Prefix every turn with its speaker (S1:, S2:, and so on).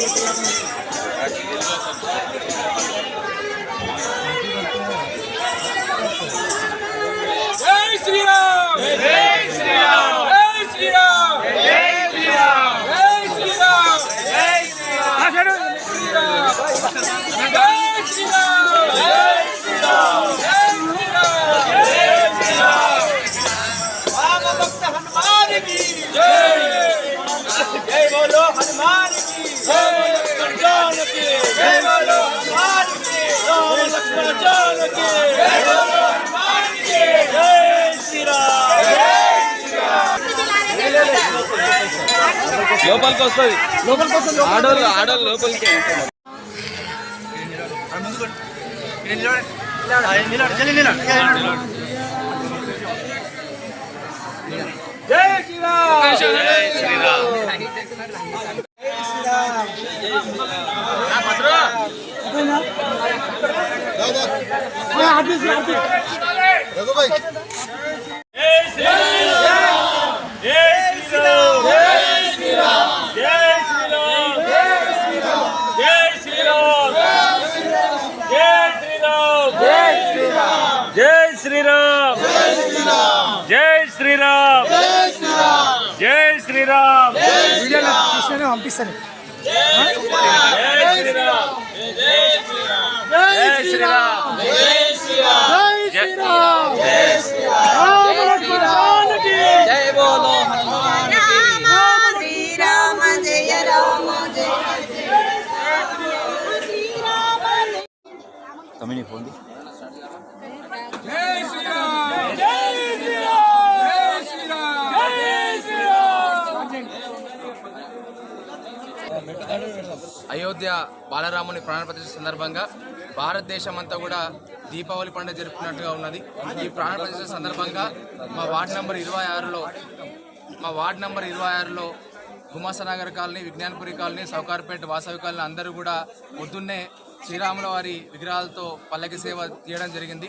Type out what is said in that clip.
S1: Obrigado.
S2: లోపలికి వస్తుంది ఆడోళ్ళు ఆడోళ్ళు లోపలికి
S1: జై శ్రీరామ్
S2: జై శ్రీరామ్
S1: జై శ్రీరామ్. జై శ్రీరామ్. జై శ్రీరామ్.
S3: పంపిస్తాను.
S2: జయ బోలో హనుమాన్.
S4: శ్రీరామ జయ రామ జయ.
S2: కమినీ ఫోన్
S5: అయోధ్య బాలరాముని ప్రాణ ప్రతిష్ఠ సందర్భంగా భారతదేశం అంతా కూడా దీపావళి పండుగ జరుపుకున్నట్టుగా ఉన్నది. ఈ ప్రాణ ప్రతిష్ఠ సందర్భంగా మా వార్డు నంబర్ ఇరవై ఆరులో మా వార్డు నంబర్ ఇరవై ఆరులో Gumasanagar colony Vignanapuri colony Saukarpeta Vasavi colony అందరూ కూడా పొద్దున్నే శ్రీరాముల వారి విగ్రహాలతో పల్లకి సేవ చేయడం జరిగింది.